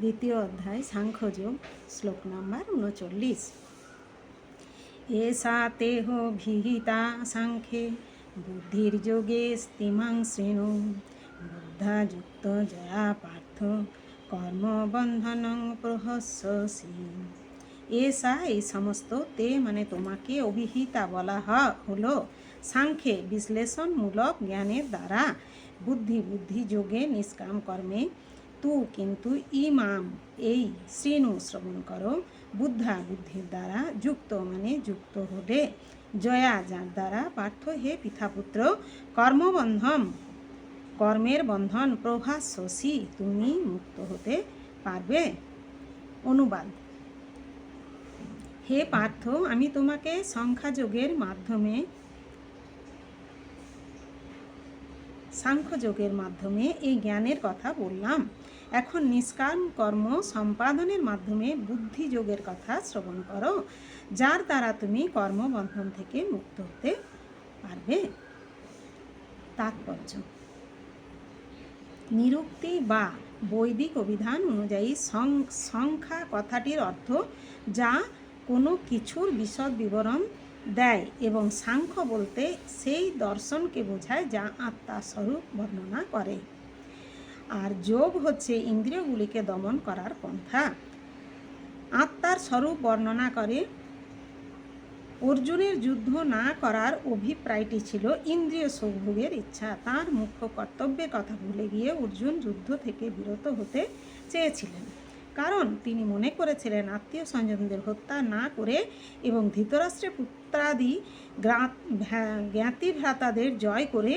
দ্বিতীয় অধ্যায়, সাংখ্যযোগ, শ্লোক নাম্বার উনচল্লিশ। এষা তেহ ভিহিতা সাংখ্যে, বুদ্ধির যোগে স্তিমাং শ্রেণু বুদ্ধাযুক্ত জয়া পার্থ, কর্মবন্ধনং প্রহস্যসি। এসা এই সমস্ত তে মানে তোমাকে অভিহিতা বলা হ- হলো সাংখ্যে বিশ্লেষণমূলক জ্ঞানের দ্বারা বুদ্ধি বুদ্ধি যোগে নিষ্কাম কর্মে তু কিন্তু ইমাম। এই শ্রেণু শ্রবণ করো। বুদ্ধা বুদ্ধির দ্বারা যুক্ত মানে যুক্ত হলে জয়া যার দ্বারা পার্থ হে পিতাপুত্র। কর্মবন্ধন কর্মের বন্ধন প্রভাস তুমি মুক্ত হতে পারবে। অনুবাদ। হে পার্থ, আমি তোমাকে সংখ্যাযোগের মাধ্যমে সাংখ্যযোগের মাধ্যমে এই জ্ঞানের কথা বললাম। এখন নিষ্কাম কর্ম সম্পাদনের মাধ্যমে বুদ্ধিযোগের কথা শ্রবণ করো, যার দ্বারা তুমি কর্মবন্ধন থেকে মুক্ত হতে পারবে। তাৎপর্য। নিরুক্তি বা বৈদিক অভিধান অনুযায়ী সংখ্যা কথাটির অর্থ যা কোনো কিছুর বিশদ বিবরণ দেয় এবং সাংখ্য বলতে সেই দর্শনকে বোঝায় যা আত্মা স্বরূপ বর্ণনা করে। আর যোগ হচ্ছে ইন্দ্রিয়গুলিকে দমন করার পন্থা। আত্মার স্বরূপ বর্ণনা করে, অর্জুনের যুদ্ধ না করার অভিপ্রায়টি ছিল ইন্দ্রিয় সৌভোগের ইচ্ছা। তার মুখ্য কর্তব্যের কথা ভুলে গিয়ে অর্জুন যুদ্ধ থেকে বিরত হতে চেয়েছিলেন। কারণ তিনি মনে করেছিলেন আত্মীয় স্বজনদের হত্যা না করে এবং ধৃতরাষ্ট্রের পুত্রাদি জ্ঞাতি ভ্রাতাদের জয় করে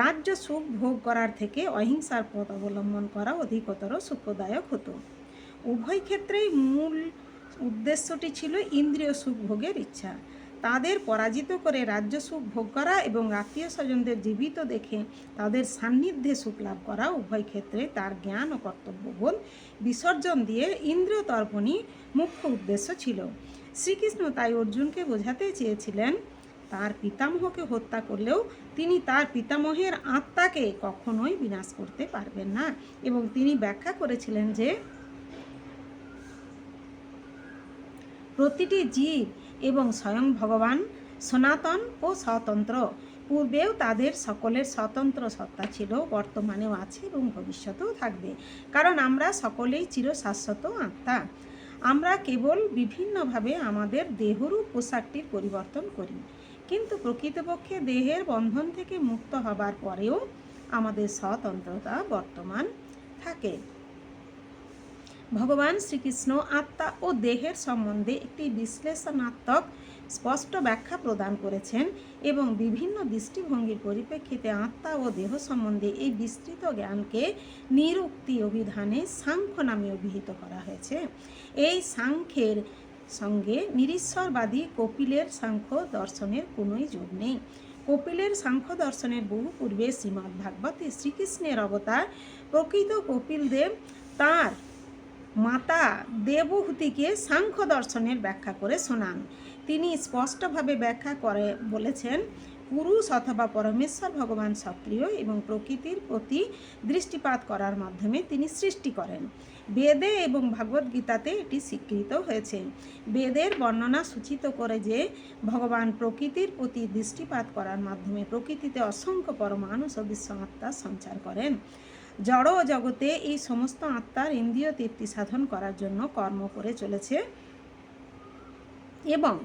রাজ্য সুখ ভোগ করার থেকে অহিংসার পথ অবলম্বন করা অধিকতর সুখদায়ক হতো। উভয় ক্ষেত্রেই মূল উদ্দেশ্যটি ছিল ইন্দ্রিয় সুখ ভোগের ইচ্ছা। তাদের পরাজিত করে রাজ্য সুখ ভোগ করা এবং আত্মীয় স্বজনদের জীবিত দেখে তাদের সান্নিধ্যে সুখ লাভ করা উভয় ক্ষেত্রে তার জ্ঞান ও কর্তব্যবোধ বিসর্জন দিয়ে ইন্দ্রিয় তর্পণই মুখ্য উদ্দেশ্য ছিল। শ্রীকৃষ্ণ তাই অর্জুনকে বোঝাতে চেয়েছিলেন, তার পিতামহকে হত্যা করলেও তিনি তার পিতামহের আত্মাকে কখনোই বিনাশ করতে পারবেন না এবং তিনি ব্যাখ্যা করেছিলেন যে, প্রতিটি জীব এবং স্বয়ং ভগবান সনাতন ও স্বতন্ত্র। পূর্বেও তাদের সকলের স্বতন্ত্র সত্তা ছিল, বর্তমানেও আছে এবং ভবিষ্যতেও থাকবে। কারণ আমরা সকলেই চিরশাশ্বত আত্মা। আমরা কেবল বিভিন্নভাবে আমাদের দেহরূপ পোশাকটির পরিবর্তন করি। কিন্তু প্রকৃতপক্ষে দেহের বন্ধন থেকে মুক্ত হবার পরেও আমাদের স্বতন্ত্রতা বর্তমান থাকে। ভগবান শ্রীকৃষ্ণ আত্মা ও দেহের সম্বন্ধে একটি বিশ্লেষণাত্মক স্পষ্ট ব্যাখ্যা প্রদান করেছেন এবং বিভিন্ন দৃষ্টিভঙ্গির পরিপ্রেক্ষিতে আত্মা ও দেহ সম্বন্ধে এই বিস্তৃত জ্ঞানকে নিরুক্তি অভিধানে সাংখ্য নামে অভিহিত করা হয়েছে। এই সাংখ্যের সঙ্গে নিরীশ্বরবাদী কপিলের সাংখ্য দর্শনের কোনোই যোগ নেই। কপিলের সাংখ্য দর্শনের বহু পূর্বে শ্রীমদ্ ভাগবতে শ্রীকৃষ্ণের অবতার প্রকৃত কপিলদেব তার মাতা দেবহূতিকে সাংখ্য দর্শনের ব্যাখ্যা করে শোনান। তিনি স্পষ্টভাবে ব্যাখ্যা করে বলেছেন, পুরুষ অথবা পরমেশ্বর ভগবান সক্রিয় এবং প্রকৃতির প্রতি দৃষ্টিপাত করার মাধ্যমে তিনি সৃষ্টি করেন। বেদে এবং ভগবদ গীতাতে এটি স্বীকৃত হয়েছে। বেদের বর্ণনা সূচিত করে যে, ভগবান প্রকৃতির প্রতি দৃষ্টিপাত করার মাধ্যমে প্রকৃতিতে অসংখ্য পরমাণু সদৃশ্য আত্মা সঞ্চার করেন। জড় জগতে এই সমস্ত আত্মার ইন্দ্রিয় তৃপ্তি সাধন করার জন্য কর্ম করে চলেছে। এবং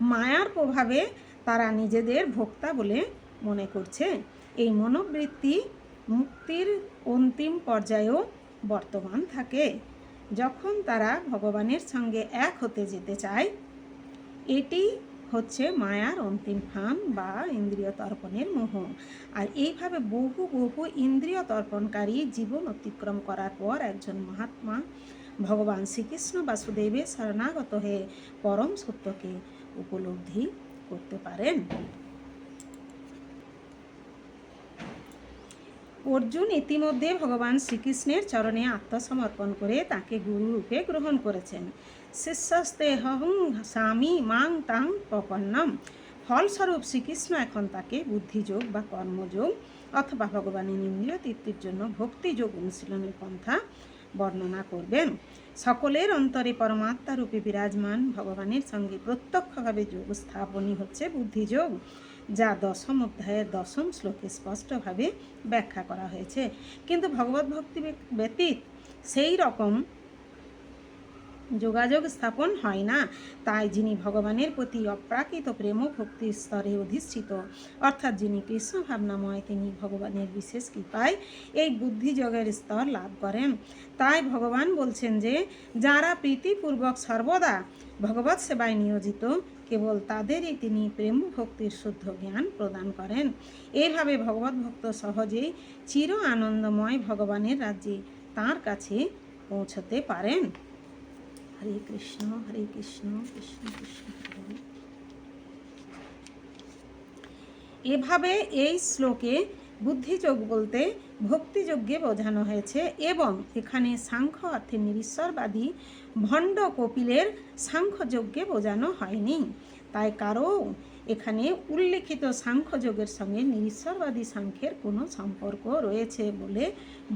মায়ার প্রভাবে তারা নিজেদের ভোক্তা বলে মনে করছে। এই মনোবৃত্তি মুক্তির অন্তিম পর্যায়েও বর্তমান থাকে। যখন তারা ভগবানের সঙ্গে এক হতে যেতে চায়, এটি হচ্ছে মায়ার অন্তিম ফান বা ইন্দ্রিয় তর্পণের মোহ। আর এইভাবে বহু বহু ইন্দ্রিয় তর্পণকারী জীবন অতিক্রম করার পর একজন মহাত্মা ভগবান শ্রীকৃষ্ণ বাসুদেবের শরণাগত হয়ে পরম সত্যকে উপলব্ধি করতে পারেন। অর্জুন ইতিমধ্যে ভগবান শ্রীকৃষ্ণের চরণে আত্মসমর্পণ করে তাকে গুরুরূপে গ্রহণ করেছেন। শিষ্যস্তে হং স্বামী মাং তাং প্রপন্নম। ফলস্বরূপ শ্রীকৃষ্ণ এখন তাকে বুদ্ধিযোগ বা কর্মযোগ অথবা ভগবানের ইন্দ্রিয় তৃপ্তির জন্য ভক্তিযোগ অনুশীলনের পন্থা বর্ণনা করবেন। সকলের অন্তরে পরমাত্মা রূপে বিরাজমান ভগবানের সঙ্গে প্রত্যক্ষভাবে যোগ স্থাপনই হচ্ছে বুদ্ধিযোগ। যা দশম অধ্যায়ের দশম শ্লোকে স্পষ্টভাবে ব্যাখ্যা করা হয়েছে। কিন্তু ভগবত ভক্তি ব্যতীত সেই রকম যোগাযোগ স্থাপন হয় না। তাই যিনি ভগবানের প্রতি অপ্রাকৃত প্রেম ভক্তির স্তরে অধিষ্ঠিত, অর্থাৎ যিনি কৃষ্ণ ভাবনাময়, তিনি ভগবানের বিশেষ কৃপায় এই বুদ্ধিযোগের স্তর লাভ করেন। তাই ভগবান বলছেন যে, যারা প্রীতিপূর্বক সর্বদা ভগবৎ সেবায় নিয়োজিত কেবল তাদেরই তিনি প্রেম ভক্তির শুদ্ধ জ্ঞান প্রদান করেন এভাবে ভগবত ভক্ত সহজেই চির আনন্দময় ভগবানের রাজ্যে তার কাছে পৌঁছতে পারেন হরে কৃষ্ণ হরে কৃষ্ণ কৃষ্ণ কৃষ্ণ। এভাবে এই শ্লোকে বুদ্ধিযোগ বলতে ভক্তিযজ্ঞে বোঝানো হয়েছে এবং এখানে সাংখ্য অর্থে নিরীশ্বরবাদী ভণ্ড কপিলের সাংখ্যযজ্ঞে বোঝানো হয়নি। তাই কারও এখানে উল্লেখিত সাংখ্যযোগের সঙ্গে নিরীশ্বরবাদী সাংখ্যের কোনো সম্পর্ক রয়েছে বলে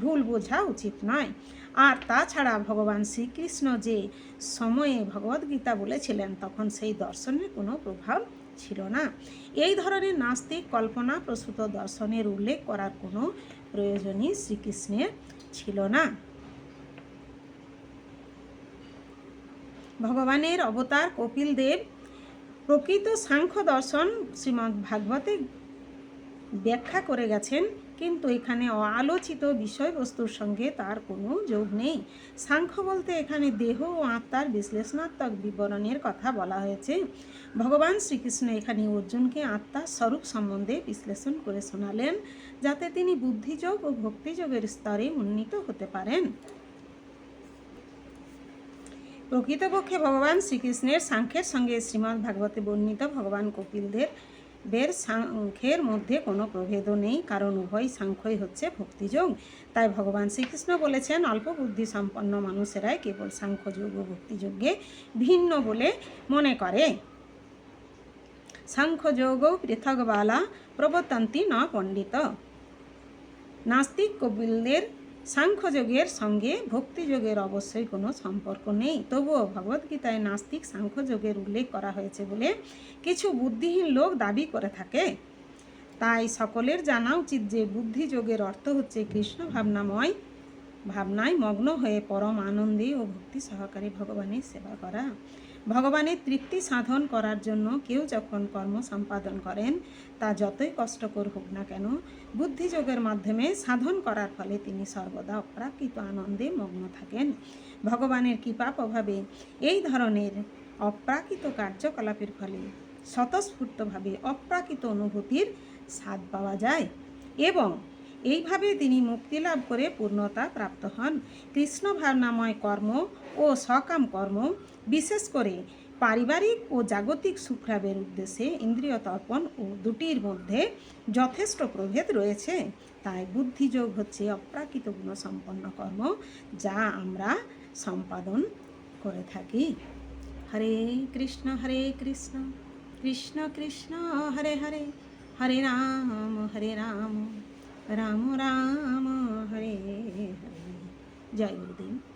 ভুল বোঝা উচিত নয়। আর তাছাড়া ভগবান শ্রীকৃষ্ণ যে সময়ে ভগবদ্গীতা বলেছিলেন, তখন সেই দর্শনের কোনো প্রভাব ছিল না। এই ধরনের নাস্তিক কল্পনা প্রসূত দর্শনের উল্লেখ করার কোনো প্রয়োজনই শ্রীকৃষ্ণের ছিল না। ভগবানের অবতার কপিল দেব প্রকৃত সাংখ্য দর্শন শ্রীমদ্ ভাগবতে ব্যাখ্যা করে গেছেন কিন্তু এখানে আলোচিত বিষয়বস্তুর সঙ্গে তার কোনো যোগ নেই। সাংখ্য বলতে এখানে দেহ ও আত্মার বিশ্লেষণাত্মক বিবরণের কথা বলা হয়েছে। ভগবান শ্রীকৃষ্ণ এখানে অর্জুনকে আত্মার স্বরূপ সম্বন্ধে বিশ্লেষণ করে শোনালেন, যাতে তিনি বুদ্ধিযোগ ও ভক্তিযোগের স্তরে উন্নীত হতে পারেন। প্রকৃতপক্ষে ভগবান শ্রীকৃষ্ণের সাংখ্যের সঙ্গে শ্রীমদ্ ভাগবতে বর্ণিত ভগবান কপিলদের দের সাংখ্যের মধ্যে কোনো প্রভেদও নেই, কারণ উভয় সাংখ্যই হচ্ছে ভক্তিযোগ। তাই ভগবান শ্রীকৃষ্ণ বলেছেন, অল্প বুদ্ধি সম্পন্ন মানুষেরাই কেবল সাংখ্যযোগ ও ভক্তিযোগে ভিন্ন বলে মনে করে। সাংখ্যযোগ পৃথকবালা প্রবর্তন্তি ন পণ্ডিত। নাস্তিক কপিলদের সাংখ্যযোগের সঙ্গে ভক্তিযোগের অবশ্যই কোনো সম্পর্ক নেই। তবুও ভগবদ্গীতায় নাস্তিক সাংখ্যযোগের উল্লেখ করা হয়েছে বলে কিছু বুদ্ধিহীন লোক দাবি করে থাকে। তাই সকলের জানা উচিত যে বুদ্ধিযোগের অর্থ হচ্ছে কৃষ্ণ ভাবনাময়, ভাবনায় মগ্ন হয়ে পরম আনন্দে ও ভক্তি সহকারে ভগবানের সেবা করা। ভগবানের তৃপ্তি সাধন করার জন্য কেউ যখন কর্ম সম্পাদন করেন, তা যতই কষ্টকর হোক না কেন, বুদ্ধিযোগের মাধ্যমে সাধন করার ফলে তিনি সর্বদা অপ্রাকৃত আনন্দে মগ্ন থাকেন। ভগবানের কৃপা প্রভাবে এই ধরনের অপ্রাকৃত কার্যকলাপের ফলে স্বতঃস্ফূর্তভাবে অপ্রাকৃত অনুভূতির স্বাদ পাওয়া যায় এবং এইভাবে তিনি মুক্তি লাভ করে পূর্ণতা প্রাপ্ত হন। কৃষ্ণ ভাবনাময় কর্ম ও সকাম কর্ম, বিশেষ করে পারিবারিক ও জাগতিক সুখলাভের উদ্দেশ্যে ইন্দ্রিয় তর্পণ ও দুটির মধ্যে যথেষ্ট প্রভেদ রয়েছে। তাই বুদ্ধিযোগ হচ্ছে অপ্রাকৃত গুণসম্পন্ন কর্ম যা আমরা সম্পাদন করে থাকি। হরে কৃষ্ণ হরে কৃষ্ণ কৃষ্ণ কৃষ্ণ, হরে হরে হরে রাম হরে রাম। রাম রাম হরে হরে। জয় গুরুদেব।